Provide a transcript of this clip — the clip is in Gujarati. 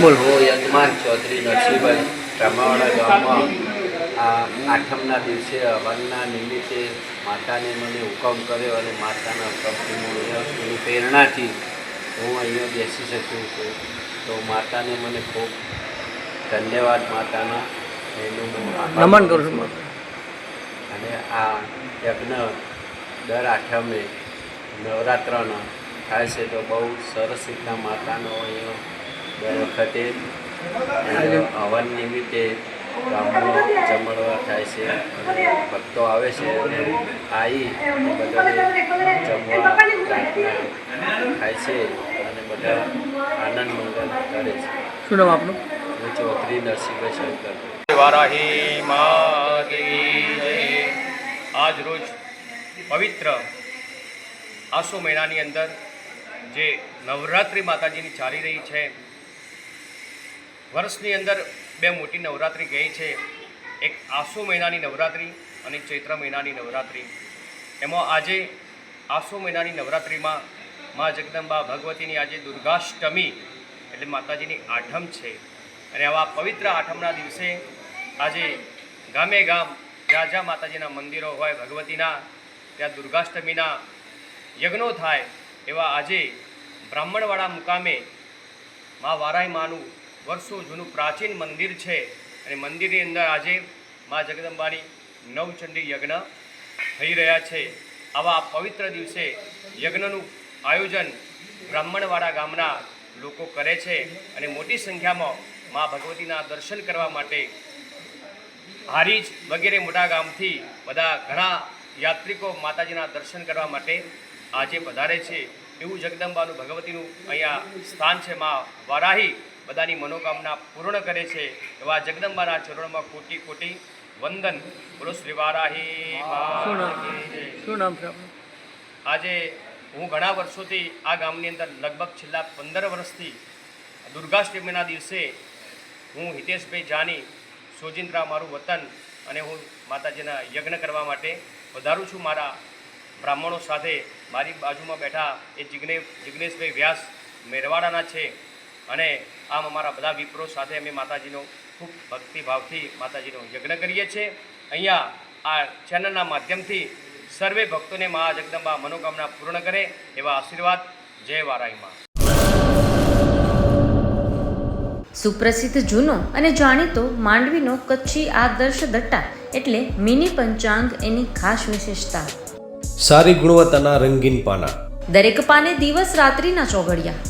બોલો. હું યજમાન ચૌધરી નરસિંહભાઈ રામાવાડા ગામમાં આ આઠમના દિવસે હવનના નિમિત્તે માતાને મને હુકમ કર્યો અને માતાના હુકમથી એની પ્રેરણાથી હું અહીંયા બેસી શકું છું. તો માતાને મને ખૂબ ધન્યવાદ માતાના. એનું હું નમન કરું છું. અને આ યજ્ઞ દર આઠમે નવરાત્રનો થાય છે તો બહુ સરસ રીતના માતાનો અહીંયા દર વખતે હવન નિમિત્તે ગામમાં જમણવા થાય છે અને ભક્તો આવે છે અને આવી બધાને જમવા પ્રાર્થના છે અને બધા આનંદ મંગલ કરે છે. શું નામ આપનું? હું ચૌધરી નરસિંહભાઈ શંકર વારાહી માગી આજ રોજ પવિત્ર આસો મહિનાની અંદર જે નવરાત્રિ માતાજીની ચાલી રહી છે વર્ષની અંદર બે મોટી નવરાત્રિ ગઈ છે. એક આસો મહિનાની નવરાત્રિ અને ચૈત્ર મહિનાની નવરાત્રિ. એમાં આજે આસો મહિનાની નવરાત્રિમાં મા જગદંબા ભગવતીની આજે દુર્ગાષ્ટમી એટલે માતાજીની આઠમ છે. અને આવા પવિત્ર આઠમના દિવસે આજે ગામે ગામ જ્યાં માતાજીના મંદિરો હોય, ભગવતીના, ત્યાં દુર્ગાષ્ટમીના યજ્ઞો થાય એવા આજે બ્રાહ્મણવાડા મુકામે મા વારાઈ માનું વર્ષો જૂનું પ્રાચીન મંદિર છે. અને મંદિરની અંદર આજે મા જગદંબાની નવચંડી યજ્ઞ થઈ રહ્યા છે. આવા પવિત્ર દિવસે યજ્ઞનું આયોજન બ્રાહ્મણવાડા ગામના લોકો કરે છે અને મોટી સંખ્યામાં મા ભગવતીના દર્શન કરવા માટે હારીજ વગેરે મોટા ગામથી બધા ઘણા યાત્રિકો માતાજીના દર્શન કરવા માટે આજે પધારે છે. એવું જગદંબાનું ભગવતીનું અહીંયા સ્થાન છે મા વારાહી બધાની મનોકામના પૂર્ણ કરે છે એવા જગદંબાના ચરણમાં કોટી કોટી વંદન. બોલો શ્રી વારાહી શું નામ? છે આજે હું ઘણા વર્ષોથી આ ગામની અંદર લગભગ છેલ્લા પંદર વર્ષથી દુર્ગાષ્ટમીના દિવસે હું હિતેશભાઈ જાની સોજિંદ્રા મારું વતન અને હું માતાજીના યજ્ઞ કરવા માટે વધારું છું. મારા બ્રાહ્મણો સાથે મારી બાજુમાં બેઠા એ જિગ્ને જિગ્નેશભાઈ વ્યાસ મેરવાડાના છે. અને આમ અમારા બધા વિપ્રો સાથે અમે માતાજીનો ખૂબ ભક્તિભાવથી માતાજીનો યજ્ઞ કરીએ છીએ. અહીંયા આ ચેનલના માધ્યમથી સર્વે ભક્તોને મા જગદંબા મનોકામના પૂર્ણ કરે એવા આશીર્વાદ. જય વારાઈમાં. સુપ્રસિદ્ધ જૂનો અને જાણીતો માંડવીનો કચ્છી આદર્શ દટ્ટા એટલે મિની પંચાંગ એની ખાસ વિશેષતા. સારી ગુણવત્તાના રંગીન પાના. દરેક પાને દિવસ રાત્રિના ચોઘડિયા.